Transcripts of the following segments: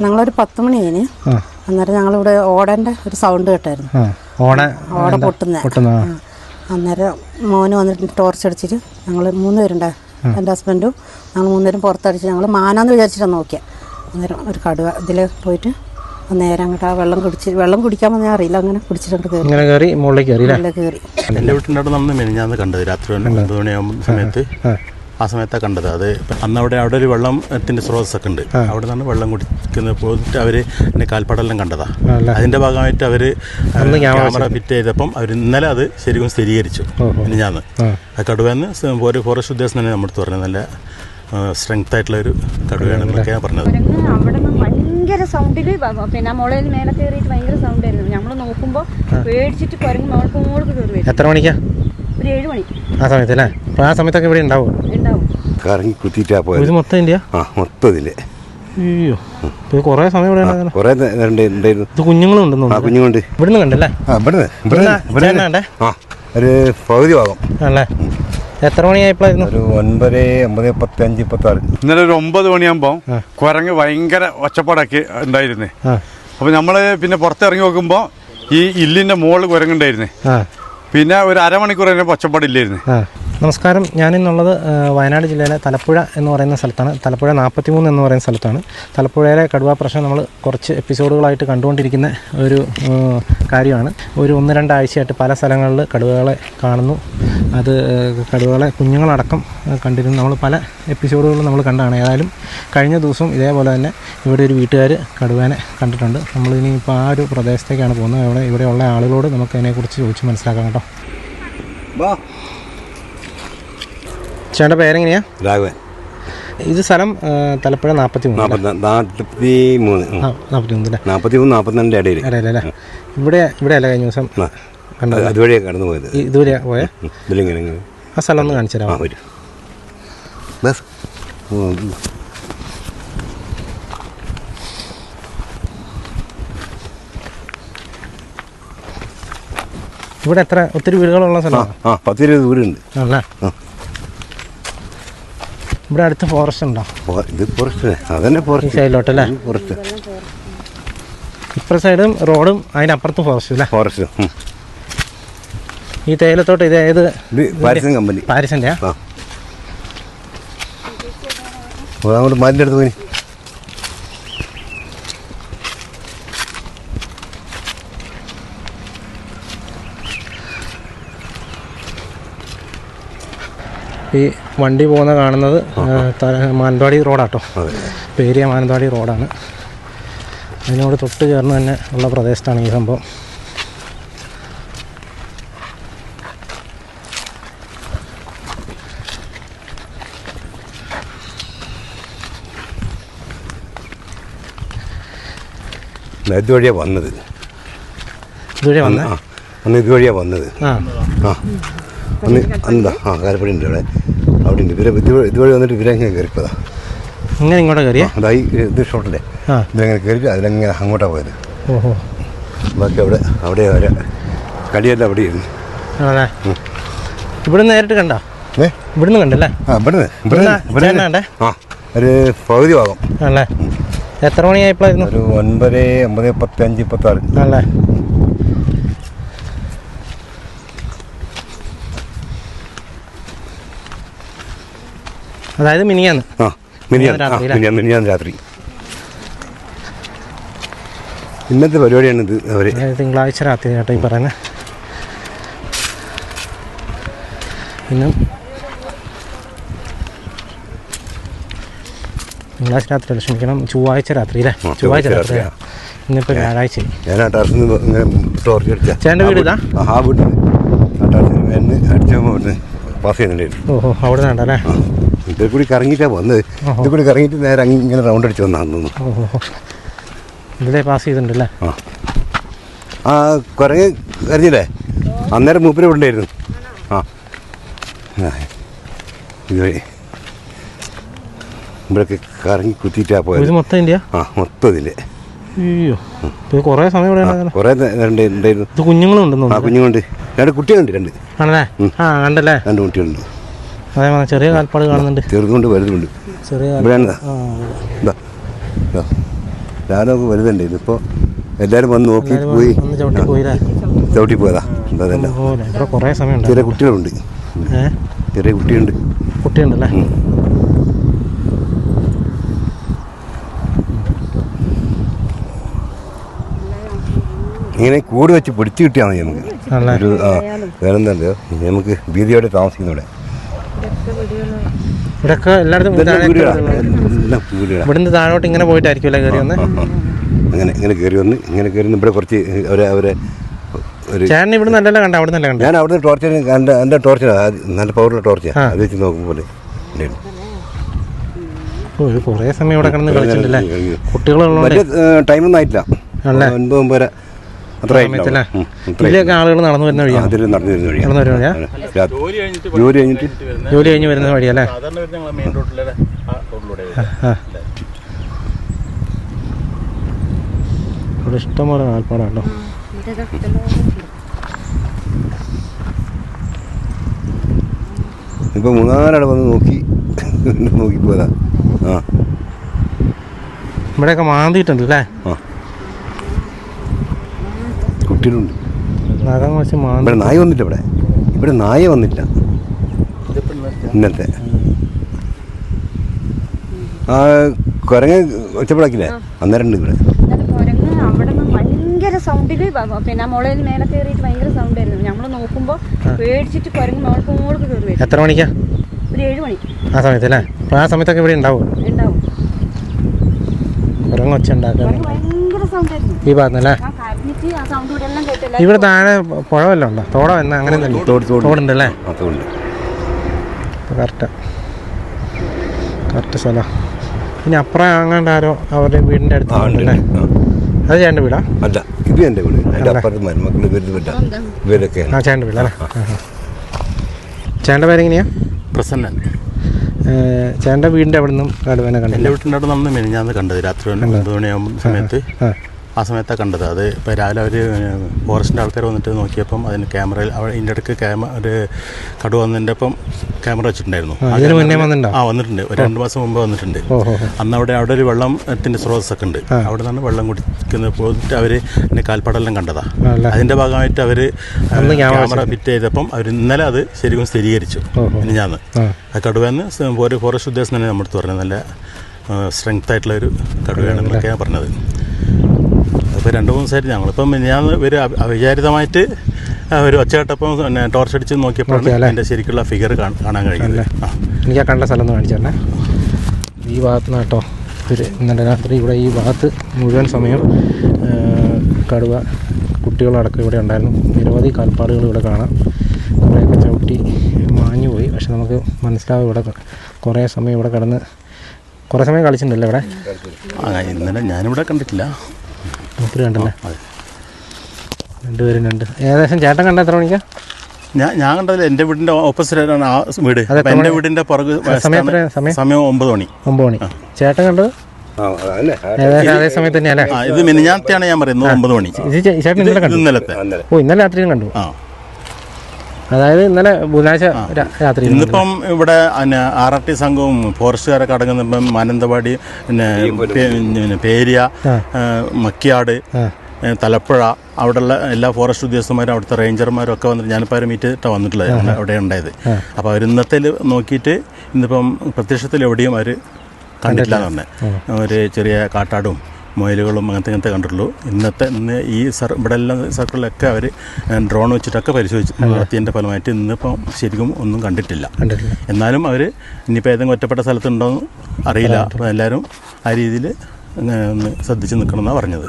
ഞങ്ങളൊരു പത്ത് മണി കഴിഞ്ഞ് ആ. അന്നേരം ഞങ്ങളിവിടെ ഓടന്റെ ഒരു സൗണ്ട് കേട്ടായിരുന്നു. ഓട ഓട പൊട്ടുന്ന. അന്നേരം മോന് വന്നിട്ട് ടോർച്ച് അടിച്ചിട്ട് ഞങ്ങൾ മൂന്ന് പേരുണ്ടായി എന്റെ ഹസ്ബൻഡും ഞങ്ങൾ മൂന്നുപേരും പുറത്തടിച്ച് ഞങ്ങൾ മാനാന്ന് വിചാരിച്ചിട്ടാണ് നോക്കിയത് അന്നേരം ഒരു കടുവ ഇതിൽ പോയിട്ട് നേരെ അങ്ങോട്ട് ആ വെള്ളം കുടിച്ച് വെള്ളം കുടിക്കാൻ വന്നാൽ അറിയില്ല. അങ്ങനെ കുടിച്ചിട്ടുണ്ട് കയറി മുകളിലേക്ക് കയറി എന്റെ വീട്ടിന്റെ അവിടെ നമ്മൾ മെനിഞ്ഞാന്ന് കണ്ടത് രാത്രി ഒൻപത് മണിയാകുമ്പോൾ സമയത്ത് ആ. സമയത്താണ് കണ്ടത്. അത് അന്ന് അവിടെ അവിടെ ഒരു വെള്ളത്തിന്റെ സ്രോതസ്സൊക്കെ ഉണ്ട്. അവിടെ നിന്നാണ് വെള്ളം കുടിക്കുന്നത്. പോയിട്ട് അവർ എന്റെ കാൽപ്പാടെല്ലാം കണ്ടതാ. അതിന്റെ അതിന്റെ ഭാഗമായിട്ട് അവർ ക്യാമറ ഫിറ്റ് ചെയ്തപ്പം അവർ ഇന്നലെ അത് ശരിക്കും സ്ഥിരീകരിച്ചു. ഇനി ഞാൻ ആ. കടുവയെന്ന് സ- ഒരു ഫോറസ്റ്റ് ഉദ്യോഗസ്ഥൻ തന്നെ നമ്മുടെ പറഞ്ഞത്. നല്ല സ്ട്രെങ്ത് ആയിട്ടുള്ള ഒരു കടുവയാണ് പറഞ്ഞത് ഞാൻ അവിടെ നിന്ന് ഭയങ്കര സൗണ്ടിൽ പിന്നെ മുളയിൽ മേലെ കയറിയിട്ട് ഭയങ്കര സൗണ്ട് ആയിരുന്നു. നമ്മൾ നോക്കുമ്പോൾ പേടിച്ചിട്ട് കുരങ്ങ് മോൾക്ക് മോൾക്ക് കയറി എത്ര മണിക്കാ? ഒരു ഏഴ് മണി ആ സമയത്ത് അല്ലേ? അപ്പോൾ ആ സമയത്തൊക്കെ ഇവിടെ ഉണ്ടാവും? ഉണ്ടാവും. കറങ്ങി കുത്തിയിട്ടാ പോയത്. ഇത് മൊത്തം ഇന്ത്യ ആ മൊത്തത്തിൽ അയ്യോ ഇത് കുറേ സമയം ഇവിടെ കുറെ നേരം ഉണ്ടായിരുന്നു. ഇത് കുഞ്ഞുങ്ങളും ഉണ്ടെന്ന് ആ ഇവിടുന്ന് കണ്ടല്ലേ? ആ ഇവിടുന്ന് ഇവിടുന്ന് ആ ഒരു പകുതി ഭാഗം. അല്ലേ എത്ര മണിയായപ്പോഴായിരുന്നു ഒരു ഒൻപത് ഒമ്പത് പത്ത് അഞ്ച് പത്ത് ആറ് ഇന്നലെ ഒരു ഒമ്പത് മണിയാകുമ്പോൾ കുരങ്ങ് ഭയങ്കര ഒച്ചപ്പാടൊക്കെ ഉണ്ടായിരുന്നേ. അപ്പൊ അപ്പോൾ നമ്മൾ പിന്നെ പുറത്തിറങ്ങി നോക്കുമ്പോൾ ഈ ഇല്ലിന്റെ മുകളിൽ കുരങ്ങുണ്ടായിരുന്നേ. പിന്നെ ഒരു അരമണിക്കൂർ കഴിഞ്ഞപ്പോൾ ഒച്ചപ്പാടില്ലായിരുന്നു. നമസ്കാരം. ഞാനിന്നുള്ളത് വയനാട് ജില്ലയിലെ തലപ്പുഴ എന്ന് പറയുന്ന സ്ഥലത്താണ്. തലപ്പുഴ നാൽപ്പത്തിമൂന്ന് എന്ന് പറയുന്ന സ്ഥലത്താണ്. തലപ്പുഴയിലെ കടുവാ പ്രശ്നം നമ്മൾ കുറച്ച് എപ്പിസോഡുകളായിട്ട് കണ്ടുകൊണ്ടിരിക്കുന്ന ഒരു കാര്യമാണ്. ഒരു ഒന്ന് രണ്ടാഴ്ചയായിട്ട് പല സ്ഥലങ്ങളിൽ കടുവകളെ കാണുന്നു. അത് കടുവകളെ കുഞ്ഞുങ്ങളടക്കം കണ്ടിരുന്നു. നമ്മൾ പല എപ്പിസോഡുകളും നമ്മൾ കണ്ടാണ്. ഏതായാലും കഴിഞ്ഞ ദിവസവും ഇതേപോലെ തന്നെ ഇവിടെ ഒരു വീട്ടുകാർ കടുവേനെ കണ്ടിട്ടുണ്ട്. നമ്മളിനി ഇപ്പോൾ ആ ഒരു പ്രദേശത്തേക്കാണ് പോകുന്നത്. അവിടെ ഇവിടെയുള്ള ആളുകളോട് നമുക്ക് അതിനെക്കുറിച്ച് ചോദിച്ച് മനസ്സിലാക്കാം കേട്ടോ. ചേട്ടന്റെ പേരെങ്ങനെയാ? രാഘവൻ. ഇത് സ്ഥലം തലപ്പുഴ നാൽപ്പത്തി മൂന്ന് നാൽപ്പത്തി മൂന്ന് നാൽപ്പത്തി മൂന്ന് അല്ലേ? നാൽപ്പത്തി മൂന്ന് നാൽപ്പത്തിരണ്ടിന്റെ ഇടയിൽ അല്ലേ? ഇവിടെ ഇവിടെ അല്ല കഴിഞ്ഞ ദിവസം ആ. അത് അതുവഴിയാണ് കടന്നു പോയത്. ഈ ഇതുവരെ പോയ? ഉം. ഇങ്ങനെ. ആ സ്ഥലം ഒന്ന് കാണിച്ചു ആ വരും. ബസ്. ഉം. ഇവിടെ എത്ര ഒത്തിരി വീടുകളുള്ള സ്ഥലമാണ്? ആ പത്ത് ഇരുപത് വീടുണ്ട്. അല്ലേ ആ. ഇവിടെ അടുത്ത് ഫോറസ്റ്റ് ഉണ്ടോ? ഇത് ഫോറസ്റ്റ് അതന്നെ ഫോറസ്റ്റ് ഫോറസ്റ്റ് സൈഡിലോട്ടല്ലേ ഫോറസ്റ്റ് ഇപ്പുറ സൈഡും റോഡും അതിനപ്പുറത്തും ഫോറസ്റ്റ് അല്ലേ? ഫോറസ്റ്റ് ഈ തേയിലത്തോട്ട് ഇത് ഏത്? ഇത് കമ്പനി. പാരിസിന്റെ അങ്ങോട്ട് അടുത്ത് പോയി. ഈ വണ്ടി പോകുന്ന കാണുന്നത് മാനന്തവാടി റോഡാട്ടോ. പേരിയ മാനന്തവാടി റോഡാണ്. അതിനോട് തൊട്ട് ചേർന്ന് തന്നെ ഉള്ള പ്രദേശത്താണ് ഈ സംഭവം. ഇതുവഴിയാണ് വന്നത്? ഇതുവഴിയാ അന്ന് വന്നേ? ആ അന്ന് ഇതുവഴിയാണ് വന്നത്. ആ. ആ അന്ന് എന്താ ആ കാലപ്പടി ഉണ്ട് അവിടെ അവിടെ ഉണ്ട് ഇവരെ ഇതുവഴി ഇതുവഴി വന്നിട്ട് ഇവരെ ഇങ്ങനെ കയറിപ്പോതാ ഇങ്ങനെ ഇങ്ങോട്ട് കയറിയാ? അതായി ഇത് ഷോട്ടല്ലേ? ഇതങ്ങനെ കയറി അതിലങ്ങനെ അങ്ങോട്ടാണ് പോയത്. ഓഹോ. ബാക്കി അവിടെ അവിടെ അവരെ കടിയെല്ലാം അവിടെ ഇരുന്നു. ആണേ ഇവിടുന്ന് നേരിട്ട് കണ്ടോ? ഏ? ഇവിടുന്ന് കണ്ടല്ലേ? ആ ഇവിടുന്ന്. ഇവിടുന്ന് കണ്ടേ? ആ ഒരു പകുതി ഭാഗം. ആണല്ലേ? എത്ര മണിയായപ്പോഴായിരുന്നു ഒരു ഒൻപത് ഒമ്പത് പത്ത് അഞ്ച് അല്ലേ ആണല്ലേ? അതായത് മിനിയാന്ന്. ആ മിനിയാന്ന്? മിനിയാന്ന് മിനിയാന്ന് രാത്രി. ഇന്നത്തെ പരിപാടിയാണ് ഇത് അതായത് തിങ്കളാഴ്ച രാത്രി കേട്ടോ ഈ പറയുന്നത് ഇന്നും തിങ്കളാഴ്ച രാത്രി അല്ല ക്ഷമിക്കണം ചൊവ്വാഴ്ച രാത്രി അല്ലേ? ചൊവ്വാഴ്ച രാത്രി. ഇന്നിപ്പോൾ വ്യാഴാഴ്ച ഞാൻ ആ ടെറസിൽ നിന്ന് ഇങ്ങനെ ടോർച്ച് അടിച്ച. ചേട്ടന്റെ വീട് ഇതാ? ആ ആ വീട്ടിൽ ആ ടെറസിൽ നിന്ന് അടിച്ച പാസ് ചെയ്യുന്നുണ്ടായിരുന്നു. ഓഹോ അവിടെ നിന്നുണ്ടല്ലേ? ആ ഇതിൽ കൂടി കറങ്ങിയിട്ടാണ് വന്നത്. ഇതിൽ കൂടി കറങ്ങിയിട്ട് നേരെ ഇങ്ങനെ റൗണ്ട് അടിച്ച് വന്നാന്ന് ഇതിലേ പാസ് ചെയ്തിട്ടുണ്ടല്ലേ? ആ. കുരങ്ങ് കരഞ്ഞില്ലേ? അന്നേരം മൂപ്പര് വിടണ്ടായിരുന്നു ആ. ഇതുവഴി ഇവിടെയൊക്കെ കറങ്ങി കുത്തിയിട്ടാ പോയത്. ഇത് മൊത്തം ഇന്ത്യ ആ മൊത്തത്തിൽ അയ്യോ. ഇത് കുറേ സമയം ഇവിടെ ഉണ്ടായിരുന്നു കുറേ നേരം ഉണ്ടായി- ഉണ്ടായിരുന്നു. ഇത് കുഞ്ഞുങ്ങളും ഉണ്ടെന്ന് ആ തോന്നുന്നു. കുഞ്ഞുകൊണ്ട് രണ്ട് കുട്ടികളുണ്ട് രണ്ട്. ആണല്ലേ? ആ രണ്ട് കുട്ടികളുണ്ട്. അതേപോലെ ചെറിയ കാൽപ്പാട് കാണുന്നുണ്ട്. ചെറുതുകൊണ്ട് വലുതുണ്ട് ചെറിയ കാൽ- ഇവിടെയാണ്. ആ ഇതാ ഇതാ. രാവിലെ വലുതുണ്ട് ഇതിപ്പോൾ എല്ലാവരും വന്ന് നോക്കി പോയി. ഒന്ന് ചവിട്ടി പോയില്ലേ? ചവിട്ടി പോയതാ. എന്താ അതല്ല പോലെ ഇവിടെ കുറേ സമയമുണ്ട്. ചെറിയ കുട്ടികളുണ്ട്. ഏ? ചെറിയ കുട്ടിയുണ്ട്. കുട്ടിയുണ്ടല്ലേ? ഇങ്ങനെ കൂട് വെച്ച് പിടിച്ചു കിട്ടിയാൽ മതി നമുക്ക്. ആണല്ലേ? ഒരു ആ വേറെന്താ നമുക്ക് ഭീതിയോടെ താമസിക്കുന്ന ഇവിടെ ഇവിടെയൊക്കെ എല്ലായിടത്തും ഇവിടുന്ന് താഴോട്ട് ഇങ്ങനെ പോയിട്ടായിരിക്കുമല്ലേ കയറി വന്ന്? അങ്ങനെ ഇങ്ങനെ കയറി വന്ന് ഇങ്ങനെ കയറി ഇവിടെ കുറച്ച് അവരെ അവരെ ഒരു ചേട്ടൻ ഇവിടെ അല്ലല്ലോ കണ്ട? അവിടെ നല്ല കണ്ട? ഞാൻ അവിടുന്ന് ടോർച്ച് കണ്ട എന്റെ ടോർച്ചാണ് നല്ല പവറുള്ള ടോർച്ചാണ് അത് വെച്ച് നോക്കുമ്പോൾ കുറേ സമയം ഇവിടെ കിടന്ന് കളിച്ചിട്ടുണ്ടല്ലേ? കുട്ടികളുള്ള ടൈമൊന്നും ആയിട്ടില്ല? ഒൻപത് ഒമ്പത് ഇതിലൊക്കെ ആളുകൾ നടന്നു വരുന്ന വഴിയാണ്? അതിൽ നടന്നു വരുന്ന വഴിയാണ് നടന്നു വരുന്ന ജോലി കഴിഞ്ഞിട്ട് ജോലി കഴിഞ്ഞിട്ട് ജോലി കഴിഞ്ഞ് വരുന്ന വഴിയല്ലേ? ഇവിടെ ഇഷ്ടംപോലെ ആൽപ്പാടാണല്ലോ ഇപ്പൊ മൂന്നാലട വന്ന് നോക്കി. നോക്കി പോയതാ. ആ. ഇവിടെയൊക്കെ മാന്തിയിട്ടുണ്ട് അല്ലേ? ആ. കുട്ടികളുണ്ട് ഇവിടെ നായ വന്നില്ല ഇവിടെ. ഇവിടെ നായ വന്നില്ല. ഇന്നത്തെ. ആ കുരങ്ങ് ഒച്ചപ്പെടാക്കില്ലേ അന്നേരം ഉണ്ട് ഇവിടെ. ഭയങ്കര സൗണ്ടിൽ പിന്നെ മുളയിൽ മേലെ കയറിയിട്ട് ഭയങ്കര സൗണ്ട് ആയിരുന്നു. നമ്മൾ നോക്കുമ്പോൾ പേടിച്ചിട്ട് കുരങ്ങ് മോൾക്ക് മോൾക്ക് കയറി എത്ര മണിക്കാ? ഒരു ഏഴ് മണി. ആ സമയത്ത് അല്ലേ? ആ സമയത്തൊക്കെ ഇവിടെ ഉണ്ടാവും. ഉണ്ടാവും. കുരങ്ങ് ഒച്ച ഉണ്ടാക്കാൻ ഭയങ്കര സൗണ്ട് ആയിരുന്നു. ഈ ഭാഗത്തല്ലേ ഇവിടെ താഴെ പുഴ വല്ലതും ഉണ്ടോ? തോടോ എന്നാ അങ്ങനെ തോടുണ്ടല്ലേ? കറക്റ്റ് കറക്റ്റ് സ്ഥലം. ഇനി അപ്പുറം അങ്ങാണ്ട് ആരോ അവരുടെ വീടിന്റെ അടുത്ത് അത് ചേട്ടന്റെ വീടാ? അല്ല ഇത് എന്റെ വീട്. അതിന്റെ അപ്പുറത്ത് മരുമക്കൾ ഇവരുടെ വീട്ടാ ഇവരൊക്കെയാണ് ആ ചേട്ടന്റെ വീടല്ലേ ചേട്ടന്റെ പേരെങ്ങനെയാ? പ്രസന്നൻ. ചേട്ടന്റെ വീടിന്റെ അവിടെ നിന്നും കടുവേനെ എന്റെ കണ്ടില്ല വീട്ടിന്റെ അവിടെ നിന്ന് മെനിഞ്ഞാന്ന് കണ്ടത് രാത്രി ഒൻപത് മണിയാകുമ്പോൾ സമയത്ത്. ആ സമയത്താണ് കണ്ടത്. അത് ഇപ്പോൾ രാവിലെ അവർ ഫോറസ്റ്റിന്റെ ആൾക്കാർ വന്നിട്ട് നോക്കിയപ്പം അതിന് ക്യാമറയിൽ അവിടെ ഇതിന്റെ ഇടയ്ക്ക് ക്യാമറ ഒരു കടു വന്നതിന്റെ ഒപ്പം ക്യാമറ വെച്ചിട്ടുണ്ടായിരുന്നു. ആ, വന്നിട്ടുണ്ട്? ഒരു രണ്ട് മാസം മുമ്പ് വന്നിട്ടുണ്ട്. അന്ന് അവിടെ അവിടെ ഒരു വെള്ളത്തിന്റെ സ്രോതസ്സൊക്കെ ഉണ്ട്. അവിടെ നിന്നാണ് വെള്ളം കുടിക്കുന്നത്. പോയിട്ട് അവർ എന്റെ കാൽപ്പാടെല്ലാം കണ്ടതാ? അതിന്റെ ഭാഗമായിട്ട് അവർ ക്യാമറ ഫിറ്റ് ചെയ്തപ്പം അവർ ഇന്നലെ അത് ശരിക്കും സ്ഥിരീകരിച്ചു. ഞാൻ ആ. സ- ഒരു ഫോറസ്റ്റ് ഉദ്ദേശം തന്നെ നമ്മുടെ അടുത്ത് പറഞ്ഞത്. നല്ല സ്ട്രെങ്ത് ആയിട്ടുള്ള ഒരു കടുവയാണെന്നൊക്കെയാണ് പറഞ്ഞത്. അപ്പോൾ രണ്ട് മൂന്ന് ദിവസമായിട്ട് ഞങ്ങളിപ്പം ഞാൻ ഒരു അവ- അവിചാരിതമായിട്ട് ഒരു ഒച്ചകെട്ടപ്പം പിന്നെ ടോർച്ച് അടിച്ച് നോക്കിയപ്പോഴാണ് എന്റെ ശരിക്കുള്ള ഫിഗർ കാണാൻ ആ. എനിക്ക് ആ കണ്ട സ്ഥലം ഒന്ന് കാണിച്ചു തന്നെ ഈ ഭാഗത്ത് നിന്ന് കേട്ടോ ഒരു ഇന്നലെ രാത്രി ഇവിടെ ഈ ഭാഗത്ത് മുഴുവൻ സമയം കടുവ കുട്ടികളടക്കം ഇവിടെ ഉണ്ടായിരുന്നു. നിരവധി കാൽപ്പാടുകൾ ഇവിടെ കാണാം. കുറേയൊക്കെ ചവിട്ടി മാഞ്ഞു പോയി. പക്ഷെ നമുക്ക് മനസ്സിലാവും ഇവിടെ കുറേ സമയം ഇവിടെ കിടന്ന് കുറേ സമയം കളിച്ചിട്ടുണ്ടല്ലോ ഇവിടെ? ഇന്നലെ ഞാനിവിടെ കണ്ടിട്ടില്ല. മൂപ്പര് കണ്ടല്ലേ രണ്ടുപേരും രണ്ട്. ഏകദേശം ചേട്ടൻ കണ്ട എത്ര മണിക്കാ? ഞാൻ ഞാൻ കണ്ടതിൽ എന്റെ വീടിന്റെ ഓപ്പോസിറ്റായിട്ടാണ് ആ വീട്. എന്റെ വീടിന്റെ പുറകു സമയം സമയം? സമയം ഒമ്പത് മണി. ഒമ്പത് മണി. ചേട്ടൻ കണ്ടത്? അതേ സമയത്ത് തന്നെയല്ലേ ഇത് മിനിഞ്ഞാത്തെയാണ് ഞാൻ പറയുന്നത് ഒമ്പത് മണി. ഇന്നലത്തെ. ഓ ഇന്നലെ രാത്രിയും കണ്ടു. ആ. അതായത് ഇന്നലെ ബുധനാഴ്ച രാത്രി ഇന്നിപ്പം ഇവിടെ ആർ ആർ ടി സംഘവും ഫോറസ്റ്റുകാരൊക്കെ അടങ്ങുന്നപ്പം മാനന്തവാടി പിന്നെ പേരിയ മക്കിയാട് തലപ്പുഴ അവിടെയുള്ള എല്ലാ ഫോറസ്റ്റ് ഉദ്യോഗസ്ഥന്മാരും അവിടുത്തെ റേഞ്ചർമാരും ഒക്കെ വന്നിട്ട് ഞാനിപ്പോൾ മീറ്റ് ഇട്ടാണ് വന്നിട്ടുള്ളത് അവിടെ ഉണ്ടായത്. അപ്പോൾ അവർ ഇന്നത്തെ നോക്കിയിട്ട് ഇന്നിപ്പം പ്രത്യക്ഷത്തിൽ എവിടെയും അവർ കണ്ടിട്ടില്ല എന്ന് പറഞ്ഞത് ഒരു ചെറിയ കാട്ടാടും മുയലുകളും അങ്ങനത്തെ ഇങ്ങനത്തെ കണ്ടിട്ടുള്ളൂ. ഇന്നത്തെ ഇന്ന് ഈ സർ ഇവിടെ എല്ലാം സർക്കിളിലൊക്കെ അവർ ഡ്രോൺ വെച്ചിട്ടൊക്കെ പരിശോധിച്ച് നടത്തിയതിന്റെ ഫലമായിട്ട് ഇന്നിപ്പം ശരിക്കും ഒന്നും കണ്ടിട്ടില്ല. എന്നാലും അവർ ഇനിയിപ്പോൾ ഏതെങ്കിലും ഒറ്റപ്പെട്ട സ്ഥലത്തുണ്ടോയെന്ന് അറിയില്ല. അപ്പോൾ എല്ലാവരും ആ രീതിയിൽ ഒന്ന് ശ്രദ്ധിച്ച് നിൽക്കണമെന്നാണ് പറഞ്ഞത്.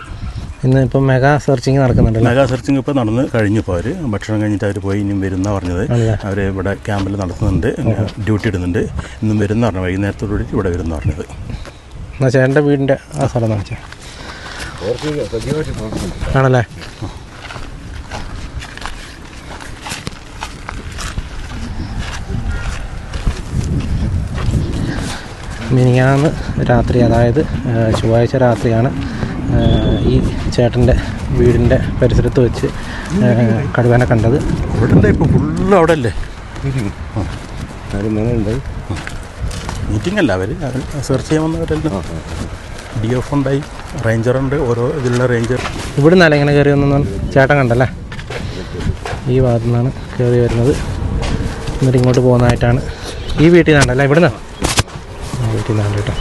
ഇന്ന് ഇപ്പം മെഗാ സെർച്ചിങ് നടക്കുന്നുണ്ട് മെഗാ സെർച്ചിങ് ഇപ്പോൾ നടന്ന് കഴിഞ്ഞു ഇപ്പോൾ അവർ ഭക്ഷണം കഴിഞ്ഞിട്ട് അവർ പോയി ഇനിയും വരുന്ന പറഞ്ഞത്. അവർ ഇവിടെ ക്യാമ്പിൽ നടത്തുന്നുണ്ട്. ഡ്യൂട്ടി ഇടുന്നുണ്ട്. ഇന്നും വരുന്ന പറഞ്ഞു വൈകുന്നേരത്തോടുകൂടി ഇവിടെ വരുന്ന പറഞ്ഞത്. എന്നാ ചേട്ടന്റെ വീടിന്റെ ആ സ്ഥലം എന്ന് വെച്ചാൽ ആണല്ലേ? മിനിയാന്ന് രാത്രി അതായത് ചൊവ്വാഴ്ച രാത്രിയാണ് ഈ ചേട്ടന്റെ വീടിന്റെ പരിസരത്ത് വെച്ച് കടുവനെ കണ്ടത്. ഇവിടെ ഇപ്പോൾ ഫുള്ള് അവിടെ അല്ലേ മീറ്റിംഗ് അല്ല അവർ സെർച്ച് ചെയ്യാൻ വന്നവരെല്ലാം ഡി എഫ് ഉണ്ടായി. റേഞ്ചറുണ്ട് ഓരോ ഇതിലുള്ള റേഞ്ചർ ഇവിടെ നിന്നല്ല ഇങ്ങനെ കയറി വന്നു ചേട്ടൻ കണ്ടല്ലേ? ഈ ഭാഗത്തു നിന്നാണ് കയറി വരുന്നത്. എന്നിട്ട് ഇങ്ങോട്ട് പോകുന്നതായിട്ടാണ്. ഈ വീട്ടിൽ നിന്നല്ലേ ഇവിടുന്ന്? വീട്ടിൽ നിന്നാണ് കേട്ടോ.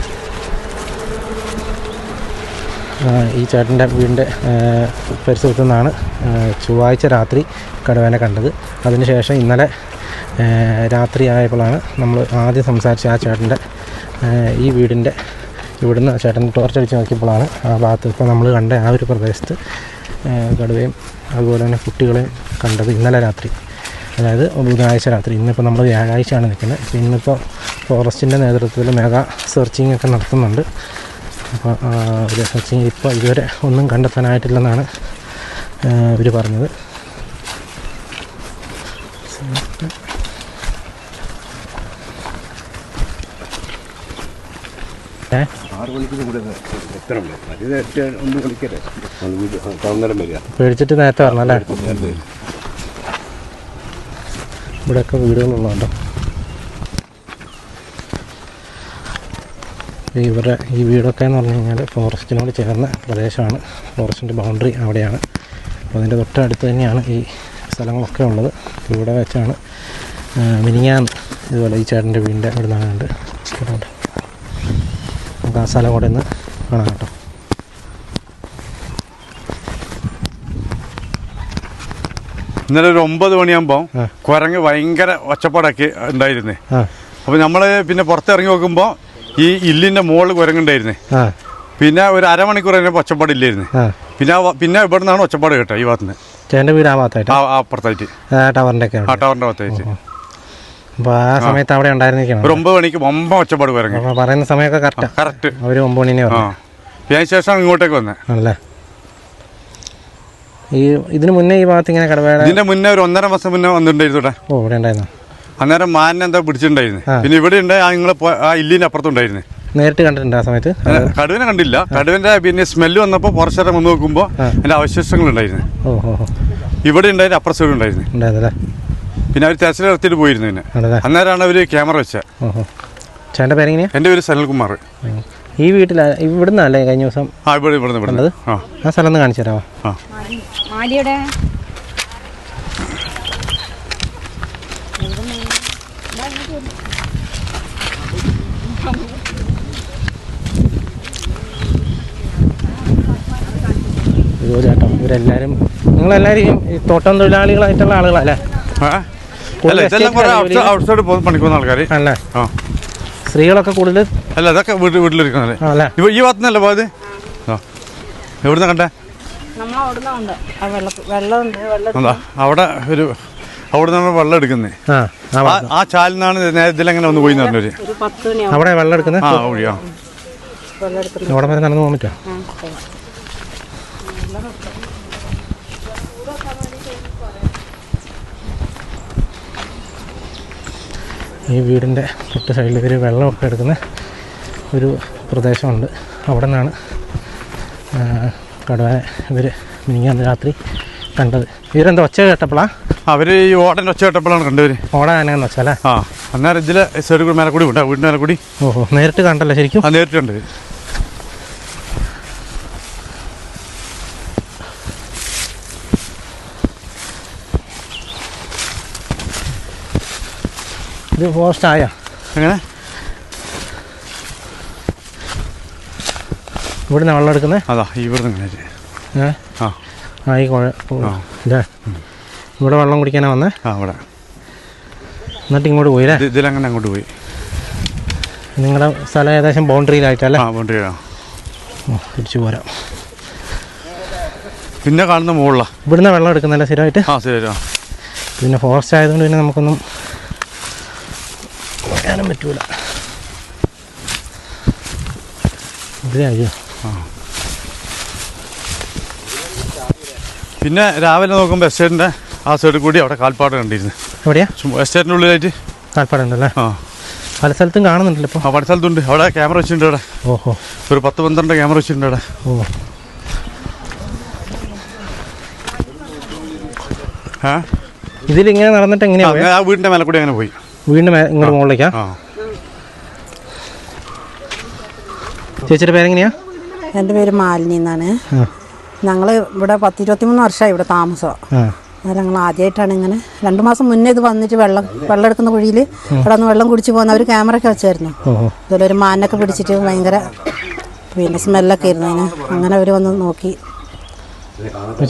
ആ, ഈ ചേട്ടന്റെ വീടിന്റെ പരിസരത്തു നിന്നാണ് ചൊവ്വാഴ്ച രാത്രി കടുവേനെ കണ്ടത്. അതിനുശേഷം ഇന്നലെ ആ, രാത്രി ആയപ്പോഴാണ് നമ്മൾ ആദ്യം സംസാരിച്ച ആ ചേട്ടന്റെ ഈ വീടിന്റെ ഇവിടുന്ന് ചേട്ടൻ ടോർച്ച് അടിച്ച് നോക്കിയപ്പോഴാണ് ആ ഭാഗത്ത് ഇപ്പോൾ നമ്മൾ കണ്ട ആ ഒരു പ്രദേശത്ത് കടുവയും അതുപോലെ തന്നെ കുട്ടികളെയും കണ്ടത് ഇന്നലെ രാത്രി. അതായത് ബുധനാഴ്ച രാത്രി. ഇന്നിപ്പോൾ നമ്മൾ വ്യാഴാഴ്ചയാണ് നിൽക്കുന്നത്. അപ്പോൾ ഇന്നിപ്പോൾ ഫോറസ്റ്റിന്റെ നേതൃത്വത്തിൽ മെഗാ സെർച്ചിങ് ഒക്കെ നടത്തുന്നുണ്ട്. അപ്പോൾ ഒരു സെർച്ചിങ് ഇപ്പോൾ ഇതുവരെ ഒന്നും കണ്ടെത്താനായിട്ടില്ലെന്നാണ് ഇവർ പറഞ്ഞത് ഏ ആറ് മണിക്ക് കൂടെ എത്തണം. മറ്റേത് എട്ട് ഒന്ന് കളിക്കട്ടെ. തന്നേരം വരിക. പേടിച്ചിട്ട് നേരത്തെ പറഞ്ഞല്ലേ ഇവിടെയൊക്കെ വീടുകളുള്ളതുണ്ടോ ഇവരുടെ ഈ വീടൊക്കെ എന്ന് പറഞ്ഞു കഴിഞ്ഞാൽ ഫോറസ്റ്റിനോട് ചേർന്ന പ്രദേശമാണ്. ഫോറസ്റ്റിന്റെ ബൗണ്ടറി അവിടെയാണ്. അപ്പോൾ അതിന്റെ തൊട്ടടുത്ത് തന്നെയാണ് ഈ സ്ഥലങ്ങളൊക്കെ ഉള്ളത്. ഇവിടെ വെച്ചാണ് മിനിങ്ങാൻ മിനിങ്ങാന്ന് ഇതുപോലെ ഈ ചേട്ടന്റെ വീടിന്റെ അവിടെ നിന്നാണ് കണ്ട്. നമുക്ക് ആ സ്ഥലം കൂടെ ഒന്ന് കാണാം കേട്ടോ. ഇന്നലെ ഒരു ഒമ്പത് മണിയാകുമ്പോൾ. കുരങ്ങ് ഭയങ്കര ഒച്ചപ്പാടൊക്കെ ഉണ്ടായിരുന്നേ. അപ്പൊ അപ്പോൾ നമ്മൾ പിന്നെ പുറത്തിറങ്ങി നോക്കുമ്പോൾ ഈ ഇല്ലിന്റെ മുകളിൽ കുരങ്ങുണ്ടായിരുന്നേ. പിന്നെ ഒരു അരമണിക്കൂർ കഴിഞ്ഞപ്പോൾ ഒച്ചപ്പാട് ഇല്ലായിരുന്നു പിന്നെ പിന്നെ ഇവിടെ നിന്നാണ് ഒച്ചപ്പാട് കേട്ടോ ഈ ഭാഗത്തുനിന്ന്. ചേട്ടന്റെ വീട് ആ ഭാഗത്തായിട്ട്? ആ അപ്പുറത്തായിട്ട്. ടവറിന്റെ ആ ടവറിന്റെ ഭാഗത്തായിട്ട്. അപ്പോൾ ആ സമയത്ത് അവിടെ ഉണ്ടായിരുന്നിരിക്കണം. ഒരു ഒമ്പത് മണിക്ക് ഒമ്പ ഒച്ചപ്പാട് അപ്പോൾ പറയുന്ന സമയമൊക്കെ കറക്റ്റാണ് കറക്റ്റ് അവർ ഒമ്പത് മണിനെ ആ. പറഞ്ഞു ശേഷം ഇങ്ങോട്ടേക്ക് വന്നേ. അല്ലേ? ഈ ഇതിന് മുന്നേ ഈ ഭാഗത്ത് ഇങ്ങനെ കടവേട ഇതിന്റെ മുന്നേ ഒരു ഒന്നര മാസം മുന്നേ വന്നിട്ടുണ്ടായിരുന്നു ഓ ഇവിടെ ഉണ്ടായിരുന്നു. അന്നേരം മാനിനെ എന്താ പിടിച്ചിട്ടുണ്ടായിരുന്നു. ആ. പിന്നെ ഇവിടെ ഉണ്ട് ആ നിങ്ങൾ ആ ഇല്ലിന്റെ അപ്പുറത്തുണ്ടായിരുന്നു. നേരിട്ട് കണ്ടിട്ടുണ്ട് ആ സമയത്ത്? കടുവിനെ കണ്ടില്ല. കടുവിന്റെ പിന്നെ സ്മെല്ല് വന്നപ്പോൾ പുറച്ചേരം വന്ന് നോക്കുമ്പോൾ അതിന്റെ അവശേഷങ്ങൾ ഉണ്ടായിരുന്നു ഓ ഓ ഓ. ഇവിടെ ഉണ്ടായിരുന്നു അപ്പുറ സൈഡ് ഉണ്ടായിരുന്നു. ഉണ്ടായിരുന്നല്ലേ പിന്നെ അവർ തെരച്ചിൽ നടത്തിയിട്ട് പോയിരുന്നു പിന്നെ. ആണല്ലേ? അന്നേരമാണ് അവർ ക്യാമറ വെച്ചത് ഓഹോ. ചേട്ടന്റെ പേരെങ്ങനെയാ? എന്റെ പേര് സനൽകുമാർ. ഈ വീട്ടിലാ ഇവിടുന്നല്ലേ കഴിഞ്ഞ ദിവസം ആ ഇവിടെ ഇവിടെ ഇവിടെ കണ്ടത്? ആ. ആ സ്ഥലം ഒന്ന് കാണിച്ചു തരാമോ? ആ. മാലിയുടെ. ഇതുപോലെ ചേട്ടാ ഇവരെല്ലാവരും നിങ്ങളെല്ലാവരും ഈ തോട്ടം തൊഴിലാളികളായിട്ടുള്ള ആളുകളല്ലേ? ആ? അല്ല ഇതെല്ലാം കുറെ ഔട്ട് പണിക്കുന്ന ആൾക്കാർ അല്ലേ ആ. സ്ത്രീകളൊക്കെ കൂടുതൽ? അല്ല അതൊക്കെ വീട്ടിൽ വീട്ടിലിരിക്കുന്നല്ലേ ഈ ഭാഗത്തുനിന്നല്ലേ പോയത്? ആ. എവിടുന്ന കണ്ടേ? അവിടെ ഒരു അവിടെ നമ്മൾ വെള്ളം എടുക്കുന്നേ. ആ ചാലിനാണ് ഇതിലെങ്ങനെ ഒന്ന് പോയി നടന്നു ഒരു പത്ത് മണിയാവും. അവിടെ വെള്ളം എടുക്കുന്നത് ആ വഴിയാ. വെള്ളം എടുക്കുന്നത് അവിടെ വരെ നടന്നു പോകാൻ പറ്റുമോ? ഈ വീടിന്റെ തൊട്ട് സൈഡിൽ ഒരു വെള്ളമൊക്കെ എടുക്കുന്ന ഒരു പ്രദേശമുണ്ട്. അവിടെ നിന്നാണ് കടുവനെ ഇവർ മിനിങ്ങാന്ന് രാത്രി കണ്ടത്. ഇവരെന്താ ഒച്ച കേട്ടപ്പോഴാ അവർ ഈ ഓടന്റെ ഒച്ച കേട്ടപ്പോഴാണ് കണ്ടവര്. ഓടാൻ എങ്ങനെയാണെന്ന് വെച്ചാലേ ആ അന്നേരം ഇതിലെ സൈഡ് കൂടി മേലെ കൂടി ഉണ്ടാവും വീടിന്റെ മേലെ കൂടി. ഓഹോ നേരിട്ട് കണ്ടല്ലേ ശരിക്കും? ആ നേരിട്ടുണ്ട്. ഇത് ഫോറസ്റ്റ് ആയാ എങ്ങനെ? ഇവിടുന്ന് വെള്ളം എടുക്കുന്നത് അതാ ഇവിടുന്ന് ഇങ്ങനെ ആ. ആ ഈ കുഴ. ഇല്ലേ ഇവിടെ വെള്ളം കുടിക്കാനാ വന്നേ? ആ അവിടെ എന്നിട്ട് ഇങ്ങോട്ട് പോയില്ലേ ഇത് ഇതിലങ്ങനെ അങ്ങോട്ട് പോയി. നിങ്ങളുടെ സ്ഥലം ഏകദേശം ബൗണ്ടറിയിലായിട്ടല്ലേ ആ ബൗണ്ടറി ആ ഓ, തിരിച്ചു പോരാം. പിന്നെ കാണുന്ന മുകളിലാ. ഇവിടുന്ന് വെള്ളം എടുക്കുന്നല്ലേ സ്ഥിരമായിട്ട്? ആ ആ. പിന്നെ ഫോറസ്റ്റ് ആയതുകൊണ്ട് പിന്നെ നമുക്കൊന്നും പറയാനും പറ്റൂല. പിന്നെ രാവിലെ നോക്കുമ്പോൾ എസ്റ്റേറ്റിന്റെ ആ സൈഡിൽ കൂടി അവിടെ കാൽപ്പാട് കണ്ടിരുന്നു. എവിടെയാ? എസ്റ്റേറ്റിന്റെ ഉള്ളിലായിട്ട് താൽപ്പാടുണ്ടല്ലേ ആ. പല സ്ഥലത്തും കാണുന്നുണ്ടല്ലോ ഇപ്പോൾ ആ പല സ്ഥലത്തുണ്ട്. അവിടെ ക്യാമറ വെച്ചിട്ടുണ്ട് അവിടെ. ഓഹോ. ഒരു പത്ത് പന്ത്രണ്ട് ക്യാമറ വെച്ചിട്ടുണ്ട് അവിടെ. ഓ. ഇതിലിങ്ങനെ നടന്നിട്ട് എങ്ങനെയാ? ആ വീടിന്റെ മേലെ കൂടി അങ്ങനെ പോയി. വീണ്ടും ഇങ്ങോട്ട് മുകളിലേക്കാ. ചേച്ചിയുടെ പേരെങ്ങനെയാ? എന്റെ പേര് മാലിനി എന്നാണ്. ഞങ്ങൾ ഇവിടെ പത്തിരുപത്തിമൂന്ന് വർഷമായി ഇവിടെ താമസം. ഞങ്ങൾ ആദ്യമായിട്ടാണ് ഇങ്ങനെ. രണ്ട് മാസം മുന്നേ ഇത് വന്നിട്ട് വെള്ളം വെള്ളം എടുക്കുന്ന കുഴിയിൽ ഇവിടെ നിന്ന് വെള്ളം കുടിച്ച് പോകുന്ന ഒരു ക്യാമറ ഒക്കെ വെച്ചായിരുന്നു. അതുപോലെ ഒരു മാനൊക്കെ പിടിച്ചിട്ട് ഭയങ്കര പിന്നെ സ്മെല്ലൊക്കെ ആയിരുന്നു അതിന്. അങ്ങനെ അവർ വന്ന് നോക്കി.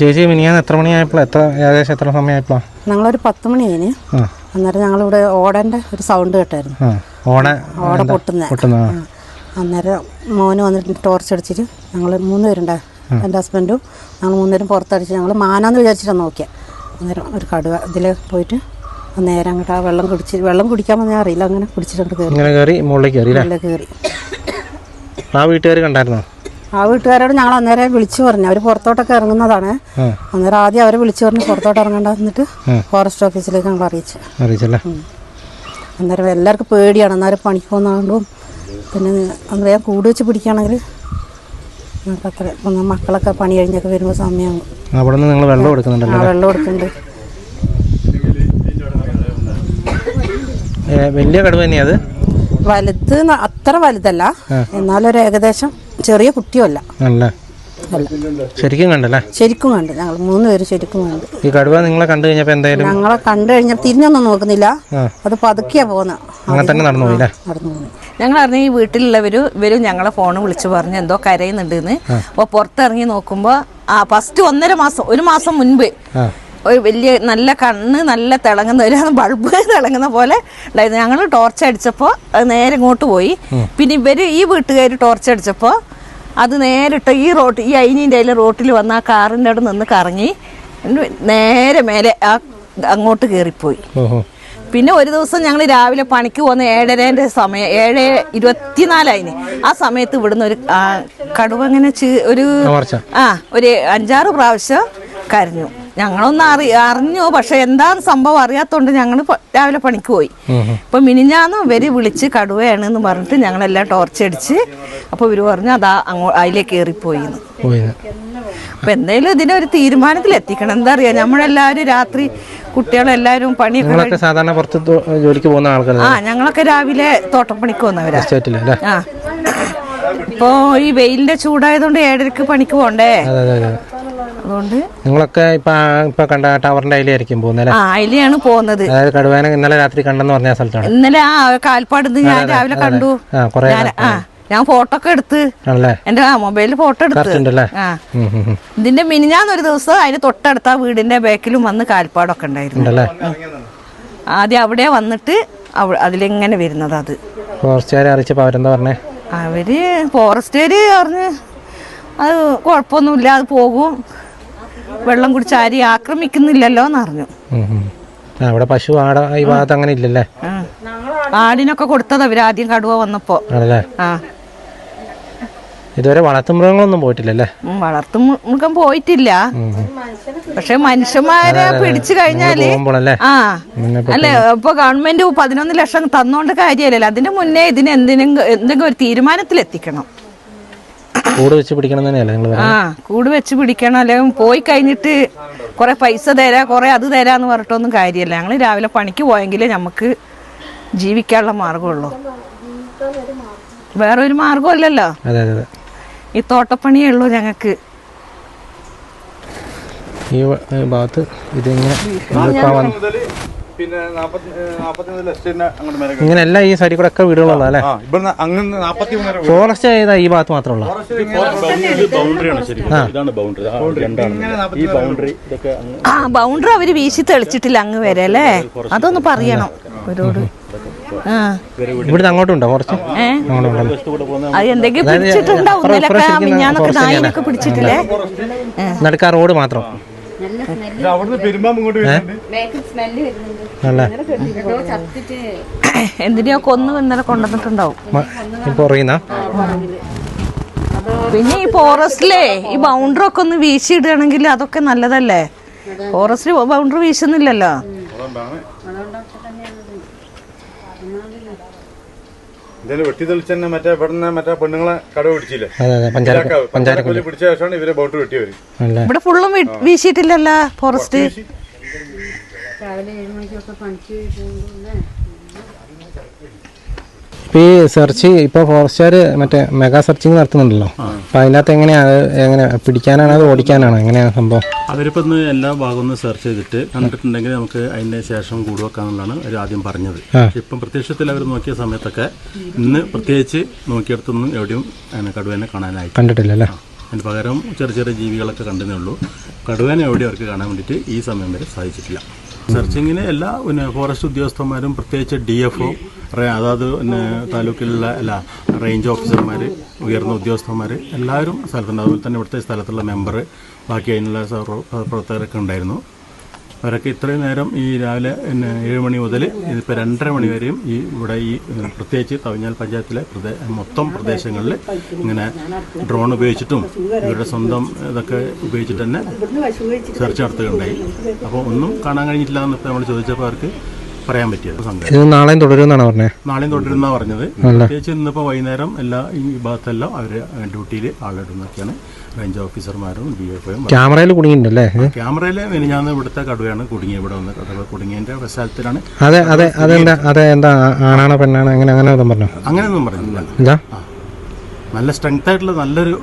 ചേച്ചി മിനിയാന്ന് എത്ര മണിയായപ്പോൾ എത്ര ഏകദേശം എത്ര സമയമായപ്പോഴാണ് ഞങ്ങളൊരു പത്ത് മണി കഴിഞ്ഞ്. ആ. അന്നേരം ഞങ്ങളിവിടെ ഓടേന്റെ ഒരു സൗണ്ട് കേട്ടായിരുന്നു. ഓണ ഓട പൊട്ടുന്ന. അന്നേരം മോന് വന്നിട്ട് ടോർച്ച് അടിച്ചിട്ട് ഞങ്ങൾ മൂന്ന് പേരുണ്ട് എന്റെ ഹസ്ബൻഡും ഞങ്ങൾ മൂന്നുപേരും പുറത്തടിച്ച് ഞങ്ങൾ മാനാന്ന് വിചാരിച്ചിട്ടാണ് നോക്കിയത് അന്നേരം ഒരു കടുവ ഇതിൽ പോയിട്ട് നേരെ അങ്ങോട്ട് ആ വെള്ളം കുടിച്ച് വെള്ളം കുടിക്കാൻ ഞാൻ അറിയില്ല അങ്ങനെ കുടിച്ചിട്ടുണ്ട് മുകളിലേക്ക് കയറി ആ വീട്ടുകാർ കണ്ടായിരുന്നോ? ആ വീട്ടുകാരോട് ഞങ്ങൾ അന്നേരം വിളിച്ചു പറഞ്ഞു. അവർ പുറത്തോട്ടൊക്കെ ഇറങ്ങുന്നതാണ്. അന്നേരം ആദ്യം അവരെ വിളിച്ചു പറഞ്ഞു പുറത്തോട്ട് ഇറങ്ങണ്ട എന്നിട്ട് ഫോറസ്റ്റ് ഓഫീസിലേക്ക് ഞങ്ങൾ അറിയിച്ചു. അറിയിച്ചല്ലേ? അന്നേരം എല്ലാവർക്കും പേടിയാണ്. അന്നേരം പണിക്ക് പോകുന്നതുകൊണ്ടും പിന്നെ അന്നേരം കൂട് വെച്ച് പിടിക്കുകയാണെങ്കിൽ ഞങ്ങൾക്ക് അത്ര ഒന്ന് മക്കളൊക്കെ പണി കഴിഞ്ഞൊക്കെ വരുമ്പോൾ സമയമാകും അവിടെ നിന്ന് നിങ്ങൾ വെള്ളം എടുക്കുന്നുണ്ടല്ലോ? വെള്ളം എടുക്കുന്നുണ്ട്. വലിയ കടുവ തന്നെയാ അത്? വലുത് അത്ര വലുതല്ല. എന്നാലൊരു ഏകദേശം ചെറിയ കുട്ടിയല്ല ശരിക്കും കണ്ടല്ലേ? ശരിക്കും കണ്ട്. ഞങ്ങൾ മൂന്ന് പേര് ശരിക്കും കണ്ട്. ഈ കടുവ നിങ്ങളെ കണ്ടു കഴിഞ്ഞപ്പോ എന്തായാലും? ഞങ്ങളെ കണ്ടു കഴിഞ്ഞാൽ തിരിഞ്ഞൊന്നും നോക്കുന്നില്ല. അത് പതുക്കിയാ പോകുന്ന അങ്ങനെ തന്നെ നടന്നു പോയില്ലേ? നടന്നു പോകുന്നത് ഞങ്ങൾ അറിഞ്ഞ ഈ വീട്ടിലുള്ളവരും ഇവരും ഞങ്ങളെ ഫോണ് വിളിച്ചു പറഞ്ഞ് എന്തോ കരയുന്നുണ്ടെന്ന്. അപ്പോൾ പുറത്തിറങ്ങി നോക്കുമ്പോൾ ആ ഫസ്റ്റ് ഒന്നര മാസം ഒരു മാസം മുൻപ് ഒരു വലിയ നല്ല കണ്ണ് നല്ല തിളങ്ങുന്ന ഒരു ബൾബ് തിളങ്ങുന്ന പോലെ ഉണ്ടായിരുന്നു. ഞങ്ങൾ ടോർച്ച് അടിച്ചപ്പോൾ അത് നേരെ ഇങ്ങോട്ട് പോയി. പിന്നെ ഇവർ ഈ വീട്ടുകാർ ടോർച്ച് അടിച്ചപ്പോൾ അത് നേരിട്ട് ഈ റോട്ട് ഈ അയിനീന്റെ അതിൽ റോട്ടിൽ വന്ന് ആ കാറിന്റെ അവിടെ നിന്ന് കറങ്ങി നേരെ മേലെ ആ അങ്ങോട്ട് കയറിപ്പോയി പിന്നെ ഒരു ദിവസം ഞങ്ങൾ രാവിലെ പണിക്ക് പോകുന്ന ഏഴരേന്റെ സമയം ഏഴ് ഇരുപത്തിനാലായിന്. ആ സമയത്ത് ഇവിടുന്ന് ഒരു കടുവ അങ്ങനെ ഒരു ആ ഒരു അഞ്ചാറ് പ്രാവശ്യം കരഞ്ഞു. ഞങ്ങളൊന്നും അറി അറിഞ്ഞു പക്ഷെ എന്താണ് സംഭവം അറിയാത്തോണ്ട് ഞങ്ങൾ രാവിലെ പണിക്ക് പോയി. ഇപ്പൊ മിനിഞ്ഞാന്ന് ഇവർ വിളിച്ച് കടുവയാണ് എന്ന് പറഞ്ഞിട്ട് ഞങ്ങളെല്ലാം ടോർച്ച് അടിച്ച് അപ്പൊ ഇവർ പറഞ്ഞു അതാ അങ്ങോ അതിലേക്ക് കയറിപ്പോയി അപ്പൊ എന്തായാലും ഇതിനൊരു തീരുമാനത്തിൽ എത്തിക്കണം. എന്താ അറിയാ? നമ്മളെല്ലാവരും രാത്രി കുട്ടികളെല്ലാവരും പണിയൊക്കെ സാധാരണ പുറത്ത് ജോലിക്ക് പോകുന്ന ആൾക്കാർ ആ ഞങ്ങളൊക്കെ രാവിലെ തോട്ടപ്പണിക്ക് പോകുന്നവരാ. ആ. ഇപ്പോ ഈ വെയിലിന്റെ ചൂടായതുകൊണ്ട് ഏഴരക്ക് പണിക്ക് പോണ്ടേ? അതെ അതെ അതെ. അതുകൊണ്ട് നിങ്ങളൊക്കെ ഇപ്പൊ കണ്ട ടവറിന്റെ അതിലായിരിക്കും പോകുന്നത് അതിലെയാണ് പോകുന്നത്. അതായത് കടുവേനെ ഇന്നലെ രാത്രി കണ്ടെന്ന് പറഞ്ഞ സ്ഥലത്താണ്. ഇന്നലെ ആ കാൽപ്പാടുന്ന് ഞാൻ രാവിലെ കണ്ടു. ആ. ഞാൻ ഫോട്ടോ ഒക്കെ എടുത്ത്. എന്റെ ആ മൊബൈലിൽ ഫോട്ടോ എടുത്ത്. ആ. ഇതിന്റെ മിനിഞ്ഞാന്നൊരു ദിവസം അതിന് തൊട്ടടുത്ത വീടിന്റെ ബാക്കിലും വന്ന് കാൽപ്പാടൊക്കെ ഉണ്ടായിരുന്നു. ആദ്യം അവിടെ വന്നിട്ട് അതിലെങ്ങനെ വരുന്നത് അത്. ഫോറസ്റ്റുകാരെ അറിയിച്ചപ്പോൾ അവരെന്താ പറഞ്ഞേ? അവർ ഫോറസ്റ്റുകാര് പറഞ്ഞ് അത് കുഴപ്പമൊന്നുമില്ല അത് പോകും. വെള്ളം കുടിച്ച് ആര് ആക്രമിക്കുന്നില്ലല്ലോ എന്ന് പറഞ്ഞു ഇവിടെ പശു ആട ഈ ഭാഗത്ത് അങ്ങനെ ഇല്ലല്ലേ. ആടിനൊക്കെ കൊടുത്തത് അവരാദ്യം ആദ്യം കടുവ വന്നപ്പോ. ആണല്ലേ? ആ. ഇതുവരെ വളർത്തുമൃഗങ്ങളൊന്നും പോയിട്ടില്ലല്ലേ? ഉം, വളർത്തു മൃഗം പോയിട്ടില്ല. പക്ഷെ മനുഷ്യന്മാരെ പിടിച്ചു കഴിഞ്ഞാൽ അല്ലെ ആ. മുന്നേ അല്ല ഇപ്പൊ ഗവൺമെന്റ് പതിനൊന്ന് ലക്ഷം തന്നോണ്ട് കാര്യമല്ലല്ലോ അതിന്റെ മുന്നേ ഇതിന് എന്തിനും എന്തെങ്കിലും ഒരു തീരുമാനത്തിൽ എത്തിക്കണം കൂട് വെച്ച് പിടിക്കണം തന്നെയല്ലേ ആ കൂട് വെച്ച് പിടിക്കണം. അല്ലെങ്കിൽ പോയി കഴിഞ്ഞിട്ട് കുറെ പൈസ തരാ കുറെ അത് തരാന്ന് പറഞ്ഞിട്ടൊന്നും കാര്യമല്ല ഞങ്ങൾ രാവിലെ പണിക്ക് പോയെങ്കിലേ നമുക്ക് ജീവിക്കാനുള്ള മാർഗമുള്ളൂ. വേറൊരു ഒരു മാർഗമല്ലല്ലോ അതെ അതെ. ഈ തോട്ടപ്പണിയേ ഉള്ളൂ ഞങ്ങൾക്ക്. ഈ ഭാഗത്ത് ഇതിങ്ങനെ ഇങ്ങനെ എല്ലാം ഈ സൈഡിൽ കൂടെ ഒക്കെ വീടുകളുള്ള അല്ലേ? ഫോറസ്റ്റ് ഏതാ ഈ ഭാഗത്ത് മാത്രമുള്ള ഇത് ബൗണ്ടറിയാണ് ശരിക്കും. ഇതാണ് ബൗണ്ടറി രണ്ടാണ്. ഈ ബൗണ്ടറി ഇതൊക്കെ അങ്ങ് ആ ബൗണ്ടറി അവർ വീശി തെളിച്ചിട്ടില്ല അങ്ങ് വരെ അല്ലേ? അതൊന്ന് പറയണം. അവരോട്. ഇവിടുന്ന് അങ്ങോട്ടുണ്ടോ? കുറച്ച്? അത് എന്തെങ്കിലും പിടിച്ചിട്ടുണ്ടാവും ഇന്നലൊക്കെ മിഞ്ഞാന്നൊക്കെ? നായിനൊക്കെ പിടിച്ചിട്ടില്ലേ? നടുക്കാ റോഡ് മാത്രം. ഇത് കൊന്നു ഇന്നലെ കൊണ്ടുവന്നിട്ടുണ്ടാവും? പിന്നെ ഈ ഫോറസ്റ്റിലെ ഈ ബൗണ്ടറി ഒക്കെ ഒന്ന് വീശിയിടുകയാണെങ്കിൽ അതൊക്കെ നല്ലതല്ലേ? ഫോറസ്റ്റിൽ ബൗണ്ടറി വീശുന്നില്ലല്ലോ? എന്തായാലും വെട്ടി തെളിച്ച് തന്നെ മറ്റേ ഇവിടുന്ന് മറ്റേ പെണ്ണുങ്ങളെ കടവ് പിടിച്ചില്ലേ? അതെ അതെ പഞ്ചാര കൊല്ലി പിടിച്ച ശേഷമാണ് ഇവരെ ബോട്ട് വെട്ടിയവര് അല്ലേ? ഇവിടെ ഫുള്ളും വീ- വീശിയിട്ടില്ലല്ലോ ഫോറസ്റ്റ്. ഇപ്പോൾ ഈ സെർച്ച് ഇപ്പോൾ ഫോറസ്റ്റുകാർ മറ്റേ മെഗാ സെർച്ചിങ് നടത്തുന്നുണ്ടല്ലോ. അപ്പോൾ അതിനകത്ത് എങ്ങനെയാണ് എങ്ങനെ പിടിക്കാനാണ് അത് ഓടിക്കാനാണോ? എങ്ങനെയാണ് സംഭവം? അവരിപ്പോൾ ഒന്ന് എല്ലാ ഭാഗവും ഒന്ന് സെർച്ച് ചെയ്തിട്ട് കണ്ടിട്ടുണ്ടെങ്കിൽ നമുക്ക് അതിന് ശേഷം കൂടുവെക്കാന്നുള്ളതാണ് അവർ ആദ്യം പറഞ്ഞത്. ഇപ്പം പ്രത്യക്ഷത്തിൽ അവർ നോക്കിയ സമയത്തൊക്കെ ഇന്ന് പ്രത്യേകിച്ച് നോക്കിയെടുത്തൊന്നും എവിടെയും അങ്ങനെ കടുവേനെ കാണാനായി കണ്ടിട്ടില്ല അല്ലേ അതിന് പകരം ചെറിയ ചെറിയ ജീവികളൊക്കെ കണ്ടെന്നേ ഉള്ളൂ. കടുവേനെ എവിടെയും അവർക്ക് കാണാൻ വേണ്ടിയിട്ട് ഈ സമയം വരെ സാധിച്ചിട്ടില്ല. സെർച്ചിങ്ങിന് എല്ലാ പിന്നെ ഫോറസ്റ്റ് ഉദ്യോഗസ്ഥന്മാരും പ്രത്യേകിച്ച് ഡി എഫ് ഒ അതായത് പിന്നെ താലൂക്കിലുള്ള എല്ലാ റേഞ്ച് ഓഫീസർമാർ ഉയർന്ന ഉദ്യോഗസ്ഥന്മാർ എല്ലാവരും സ്ഥലത്തുണ്ട്. അതുപോലെ തന്നെ ഇവിടുത്തെ സ്ഥലത്തുള്ള മെമ്പർ ബാക്കി അതിനുള്ള പ്രവർത്തകരൊക്കെ ഉണ്ടായിരുന്നു. അവരൊക്കെ ഇത്രയും നേരം ഈ രാവിലെ പിന്നെ ഏഴ് മണി മുതൽ ഇതിപ്പോൾ രണ്ടര മണി വരെയും ഈ ഇവിടെ ഈ പ്രത്യേകിച്ച് തവിഞ്ഞാൽ പഞ്ചായത്തിലെ പ്രദേ മൊത്തം പ്രദേശങ്ങളിൽ ഇങ്ങനെ ഡ്രോൺ ഉപയോഗിച്ചിട്ടും ഇവരുടെ സ്വന്തം ഇതൊക്കെ ഉപയോഗിച്ചിട്ട് തന്നെ സെർച്ച് നടത്തുകയുണ്ടായി. അപ്പോൾ ഒന്നും കാണാൻ കഴിഞ്ഞിട്ടില്ല എന്നിപ്പോൾ നമ്മൾ ചോദിച്ചപ്പോൾ അവർക്ക് പറയാൻ പറ്റിയത്. സംഘം നാളെയും തുടരുമെന്നാണ് പറഞ്ഞത് നാളെയും തുടരുമെന്നാണ് പറഞ്ഞത്. പ്രത്യേകിച്ച് ഇന്നിപ്പോൾ വൈകുന്നേരം എല്ലാ ഈ ഭാഗത്തെല്ലാം അവർ ഡ്യൂട്ടിയിൽ ആളിടുന്നൊക്കെയാണ് റേഞ്ച് ഓഫീസർമാരും ഡി എഫ് ഒയും ക്യാമറയിൽ കുടുങ്ങിയിട്ടുണ്ടല്ലേ ക്യാമറയിൽ ഞാൻ ഇവിടുത്തെ കടുവയാണ് കുടുങ്ങി ഇവിടെ വന്ന് കടുവ കുടുങ്ങിയതിന്റെ പശ്ചാത്തലത്തിലാണ് അതെ അതെ അതെന്താ അതെ എന്താ ആണാണോ പെണ്ണാണോ അങ്ങനെ അങ്ങനെ പറഞ്ഞു പറഞ്ഞോ? അങ്ങനെയൊന്നും പറഞ്ഞില്ല. നല്ല സ്ട്രെങ്ത് ആയിട്ടുള്ള നല്ലൊരു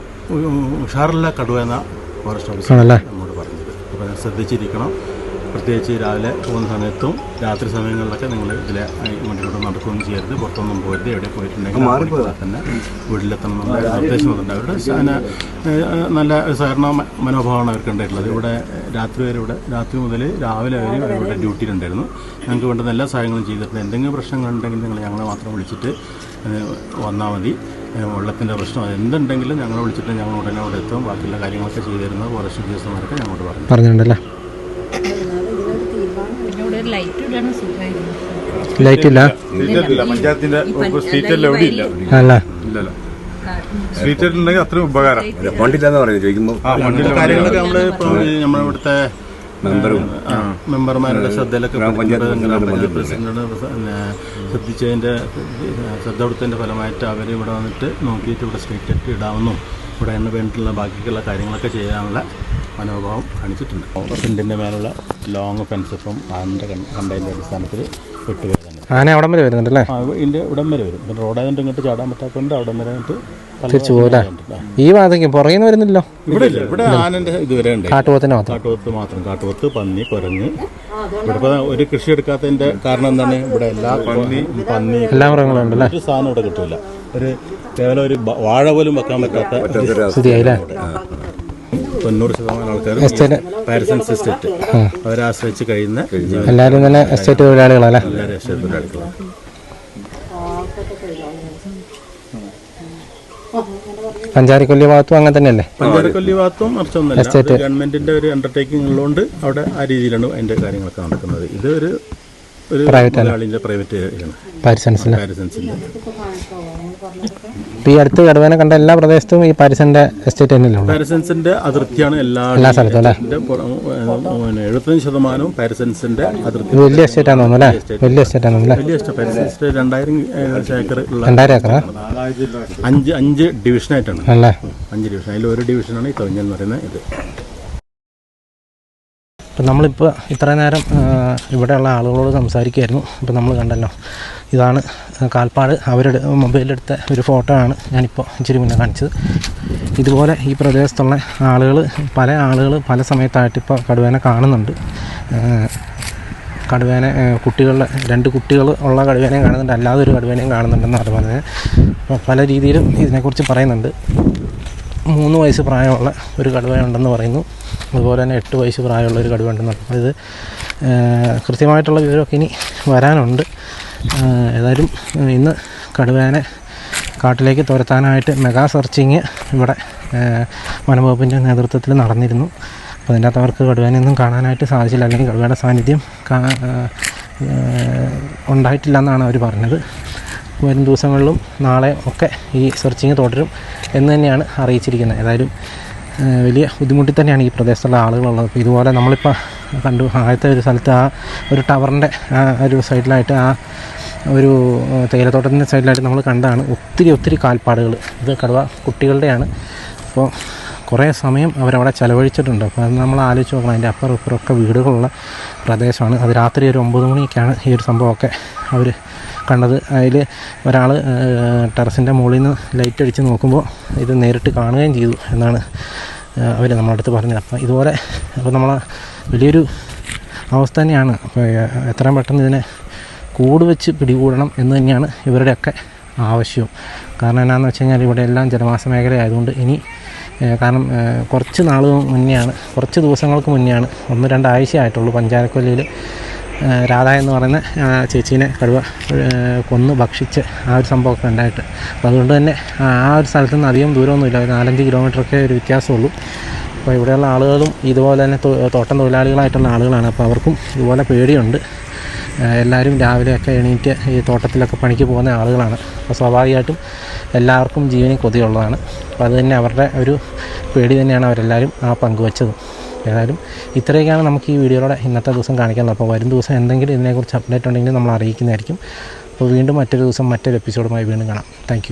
ഉഷാറുള്ള കടുവ എന്ന ഫോറസ്റ്റ് ഓഫീസർ ആണല്ലേ? നമ്മോട് പറഞ്ഞത്. അപ്പോൾ ശ്രദ്ധിച്ചിരിക്കണം. പ്രത്യേകിച്ച് രാവിലെ പോകുന്ന സമയത്തും രാത്രി സമയങ്ങളിലൊക്കെ നിങ്ങൾ ഇതിലെ വണ്ടിയിലൂടെ നടക്കുകയൊന്നും ചെയ്യരുത്. പുറത്തൊന്നും പോയിട്ട് എവിടെ പോയിട്ടുണ്ടെങ്കിൽ തന്നെ വീട്ടിലെത്തണം എന്നുള്ള നിർദ്ദേശം വന്നിട്ടുണ്ട് അവരുടെ നല്ല സഹകരണ മനോഭാവമാണ് അവർക്ക് ഉണ്ടായിട്ടുള്ളത്. ഇവിടെ രാത്രി വരെ ഇവിടെ രാത്രി മുതൽ രാവിലെ വരെ അവരുടെ ഡ്യൂട്ടിയിലുണ്ടായിരുന്നു ഞങ്ങൾക്ക് വേണ്ടുന്ന എല്ലാ സഹായങ്ങളും ചെയ്തിട്ടുണ്ട്. എന്തെങ്കിലും പ്രശ്നങ്ങളുണ്ടെങ്കിൽ നിങ്ങൾ ഞങ്ങളെ മാത്രം വിളിച്ചിട്ട് വന്നാൽ മതി. വെള്ളത്തിന്റെ പ്രശ്നം എന്തുണ്ടെങ്കിലും ഞങ്ങളെ വിളിച്ചിട്ട് ഞങ്ങൾ ഉടനെ അവിടെ എത്തും. ബാക്കിയുള്ള കാര്യങ്ങളൊക്കെ ചെയ്തു കുറച്ച് ഫോറസ്റ്റ് ഉദ്യോഗസ്ഥന്മാരൊക്കെ ഞങ്ങളോട് പറഞ്ഞു. പറഞ്ഞിട്ടുണ്ടല്ലേ? ലൈറ്റ് ഇല്ല പഞ്ചായത്തിന്റെ സ്ട്രീറ്റിൽ എവിടെ ഇല്ല അല്ല ഇല്ലല്ലോ. സ്ട്രീറ്റ് ഉണ്ടെങ്കിൽ അത്രയും ഉപകാരം. ഫണ്ടില്ലെന്ന് പറയുന്നത് ചോദിക്കുമ്പോൾ കാര്യങ്ങളൊക്കെ നമ്മൾ നമ്മുടെ ഇവിടുത്തെ മെമ്പർമാരുടെ ശ്രദ്ധയിലൊക്കെ ശ്രദ്ധിച്ചതിന്റെ ശ്രദ്ധ കൊടുത്തതിന്റെ ഫലമായിട്ട് അവർ ഇവിടെ വന്നിട്ട് നോക്കിയിട്ട് ഇവിടെ സ്ട്രീറ്റ് ഇടാമെന്നും ഇവിടെ എണ്ണ വേണ്ടിയിട്ടുള്ള ബാക്കിയുള്ള കാര്യങ്ങളൊക്കെ ചെയ്യാനുള്ള മനോഭാവം കാണിച്ചിട്ടുണ്ട്. ഫ്രണ്ടിന്റെ മേലുള്ള ലോങ് ഫെൻസ് ഇപ്പം ആറിന്റെ കണ്ടതിന്റെ അടിസ്ഥാനത്തിൽ വിട്ടു ആന അവിടം വരെ വരുന്നുണ്ടല്ലേ അല്ലേ? ഇതിന്റെ ഇവിടം വരെ വരും. പിന്നെ റോഡായതുകൊണ്ട് ഇങ്ങോട്ട് ചാടാൻ പറ്റാത്തതുകൊണ്ട് അവിടം വരെ വന്നിട്ട് തിരിച്ചു പോകല്ലേ ഈ ഭാഗത്തേക്ക് പുറകിൽ വരുന്നില്ലോ ഇവിടെ ഇല്ല. ഇവിടെ ആനന്റെ ഇതുവരെ ഉണ്ട്. കാട്ടുപോത്തിന് മാത്രം. കാട്ടുപോത്ത് മാത്രം. കാട്ടുപോത്ത് പന്നി കുരങ്ങ്. ഇവിടെ ഒരു കൃഷി എടുക്കാത്തതിന്റെ കാരണം എന്താണ്? ഇവിടെ എല്ലാ പന്നി പന്നി എല്ലാ മൃഗങ്ങളും ഉണ്ടല്ലേ ഒരു സാധനം ഇവിടെ കിട്ടില്ല ഒരു കേവലം ഒരു വാഴ പോലും വെക്കാൻ പറ്റാത്ത സ്ഥിതിയായില്ലേ തൊണ്ണൂറ് ശതമാനം ആൾക്കാർ എസ്റ്റേറ്റ്. പാരസൻസ് എസ്റ്റേറ്റ്. അവരെ ആശ്രയിച്ച് കഴിയുന്ന എല്ലാവരും തന്നെ എസ്റ്റേറ്റ് തൊഴിലാളികളല്ലേ എസ്റ്റേറ്റ് തൊഴിലാളികളാണ്. പഞ്ചാരിക്കൊല്ലി ഭാഗത്തും അങ്ങനെ തന്നെയല്ലേ? പഞ്ചാരക്കൊല്ലി ഭാഗത്തും മറിച്ചൊന്നുമല്ല ഒന്നല്ല ഗവൺമെന്റിന്റെ ഒരു അണ്ടർടേക്കിംഗ് ഉള്ളതുകൊണ്ട് അവിടെ ആ രീതിയിലാണ് അതിന്റെ കാര്യങ്ങളൊക്കെ നടക്കുന്നത്. ഇത് ഒരു ഒരു പ്രൈവറ്റ് പാരിസൺസിൽ പാരസൻസിന്റെ ഇപ്പം ഈ അടുത്ത് കടുവേനെ കണ്ട എല്ലാ പ്രദേശത്തും ഈ പാരിസന്റെ എസ്റ്റേറ്റ് തന്നെയല്ലേ പാരസൻസിന്റെ അതിർത്തിയാണ് എല്ലാ എല്ലാ സ്ഥലത്തും അല്ലേ? എഴുപത്തഞ്ച് ശതമാനവും പാരസൻസിന്റെ അതിർത്തി ഇത് വലിയ എസ്റ്റേറ്റ് ആണെന്ന് തോന്നുന്നു അല്ലേ? വലിയ എസ്റ്റേറ്റ്. ആണെന്ന് അല്ലേ? വലിയ ഇഷ്ടം പാരസൻസിന്റെ രണ്ടായിരം ഏക്കർ ഉള്ള രണ്ടായിരം ഏക്കറാ? അഞ്ച് അഞ്ച് ഡിവിഷനായിട്ടാണ്. അല്ലേ അഞ്ച് ഡിവിഷൻ. അതിൽ ഒരു ഡിവിഷനാണ് ഈ തൊഴിഞ്ഞെന്ന് പറയുന്ന ഇത്. ഇപ്പം നമ്മളിപ്പോൾ ഇത്ര നേരം ഇവിടെയുള്ള ആളുകളോട് സംസാരിക്കുമായിരുന്നു ഇപ്പം നമ്മൾ കണ്ടല്ലോ ഇതാണ് കാൽപ്പാട്. അവരുടെ മൊബൈലെടുത്ത ഒരു ഫോട്ടോ ആണ് ഞാനിപ്പോൾ ഇച്ചിരി മുന്നേ കാണിച്ചത്. ഇതുപോലെ ഈ പ്രദേശത്തുള്ള ആളുകൾ പല ആളുകൾ പല സമയത്തായിട്ട് ഇപ്പോൾ കടുവേനെ കാണുന്നുണ്ട്. കടുവേനെ കുട്ടികളുടെ രണ്ട് കുട്ടികൾ ഉള്ള കടുവേനെയും കാണുന്നുണ്ട്. അല്ലാതെ ഒരു കടുവേനെയും കാണുന്നുണ്ടെന്നാണ് അപ്പോൾ പല രീതിയിലും ഇതിനെക്കുറിച്ച് പറയുന്നുണ്ട്. മൂന്ന് വയസ്സ് പ്രായമുള്ള ഒരു കടുവ ഉണ്ടെന്ന് പറയുന്നു. അതുപോലെ തന്നെ എട്ട് വയസ്സ് പ്രായമുള്ള ഒരു കടുവ ഉണ്ടെന്ന് പറയുന്നു. ഇത് കൃത്യമായിട്ടുള്ള വിവരമൊക്കെ ഇനി വരാനുണ്ട്. ഏതായാലും ഇന്ന് കടുവേനെ കാട്ടിലേക്ക് തുരത്താനായിട്ട് മെഗാ സെർച്ചിങ് ഇവിടെ വനംവകുപ്പിന്റെ നേതൃത്വത്തിൽ നടന്നിരുന്നു. അപ്പോൾ അതിന്റെ അകത്ത് അവർക്ക് കടുവേനെയൊന്നും കാണാനായിട്ട് സാധിച്ചില്ല. അല്ലെങ്കിൽ കടുവയുടെ സാന്നിധ്യം ഉണ്ടായിട്ടില്ല എന്നാണ് അവർ പറഞ്ഞത്. വരും ദിവസങ്ങളിലും നാളെ ഒക്കെ ഈ സെർച്ചിങ് തുടരും എന്ന് തന്നെയാണ് അറിയിച്ചിരിക്കുന്നത്. ഏതായാലും വലിയ ബുദ്ധിമുട്ടിൽ തന്നെയാണ് ഈ പ്രദേശത്തുള്ള ആളുകളുള്ളത്. അപ്പോൾ ഇതുപോലെ നമ്മളിപ്പോൾ കണ്ടു ആദ്യത്തെ ഒരു സ്ഥലത്ത് ആ ഒരു ടവറിന്റെ ആ ഒരു സൈഡിലായിട്ട് ആ ഒരു തേയിലത്തോട്ടത്തിന്റെ സൈഡിലായിട്ട് നമ്മൾ കണ്ടതാണ് ഒത്തിരി ഒത്തിരി കാൽപ്പാടുകൾ. ഇത് കടുവ കുട്ടികളുടെയാണ്. അപ്പോൾ കുറേ സമയം അവരവിടെ ചിലവഴിച്ചിട്ടുണ്ട്. അപ്പോൾ അത് നമ്മൾ ആലോചിച്ച് നോക്കണം. അതിന്റെ അപ്പുറം ഇപ്പുറമൊക്കെ വീടുകളുള്ള പ്രദേശമാണ്. അത് രാത്രി ഒരു ഒമ്പത് മണിയൊക്കെയാണ് ഈ ഒരു സംഭവമൊക്കെ അവർ കണ്ടത്. അതിൽ ഒരാൾ ടെറസിന്റെ മുകളിൽ നിന്ന് ലൈറ്റ് അടിച്ച് നോക്കുമ്പോൾ ഇത് നേരിട്ട് കാണുകയും ചെയ്തു എന്നാണ് അവർ നമ്മളുടെ അടുത്ത് പറഞ്ഞത്. അപ്പം ഇതുപോലെ അപ്പോൾ നമ്മൾ വലിയൊരു അവസ്ഥ തന്നെയാണ്. അപ്പോൾ എത്രയും പെട്ടെന്ന് ഇതിനെ കൂട് വെച്ച് പിടികൂടണം എന്ന് തന്നെയാണ് ഇവരുടെയൊക്കെ ആവശ്യവും കാരണം എന്നാന്ന് വെച്ച് കഴിഞ്ഞാൽ ഇവിടെ എല്ലാം ജനവാസ മേഖല ആയതുകൊണ്ട് ഇനി കാരണം കുറച്ച് നാൾ മുന്നെയാണ് കുറച്ച് ദിവസങ്ങൾക്ക് മുന്നെയാണ് ഒന്ന് രണ്ടാഴ്ച ആയിട്ടുള്ളൂ പഞ്ചാരക്കൊല്ലിയിൽ രാധ എന്ന് പറയുന്ന ചേച്ചീനെ കടുവ കൊന്നു ഭക്ഷിച്ച് ആ ഒരു സംഭവമൊക്കെ ഉണ്ടായിട്ട്. അപ്പോൾ അതുകൊണ്ട് തന്നെ ആ ഒരു സ്ഥലത്ത് നിന്ന് അധികം ദൂരമൊന്നുമില്ല. ഒരു നാലഞ്ച് കിലോമീറ്ററൊക്കെ ഒരു വ്യത്യാസമുള്ളൂ. അപ്പോൾ ഇവിടെയുള്ള ആളുകളും ഇതുപോലെ തന്നെ തോട്ടം തൊഴിലാളികളായിട്ടുള്ള ആളുകളാണ്. അപ്പോൾ അവർക്കും ഇതുപോലെ പേടിയുണ്ട്. എല്ലാവരും രാവിലെയൊക്കെ എണീറ്റ് ഈ തോട്ടത്തിലൊക്കെ പണിക്ക് പോകുന്ന ആളുകളാണ്. അപ്പോൾ സ്വാഭാവികമായിട്ടും എല്ലാവർക്കും ജീവനിൽ കൊതിയുള്ളതാണ്. അപ്പോൾ അത് തന്നെ അവരുടെ ഒരു പേടി തന്നെയാണ് അവരെല്ലാവരും ആ പങ്കുവച്ചതും. ഏതായാലും ഇത്രയൊക്കെയാണ് നമുക്ക് ഈ വീഡിയോയിലൂടെ ഇന്നത്തെ ദിവസം കാണിക്കാനുള്ളത്. അപ്പോൾ വരും ദിവസം എന്തെങ്കിലും ഇതിനെക്കുറിച്ച് അപ്ഡേറ്റ് ഉണ്ടെങ്കിൽ നമ്മൾ അറിയിക്കുന്നതായിരിക്കും. അപ്പോൾ വീണ്ടും മറ്റൊരു ദിവസം മറ്റൊരു എപ്പിസോഡുമായി വീണ്ടും കാണാം. താങ്ക്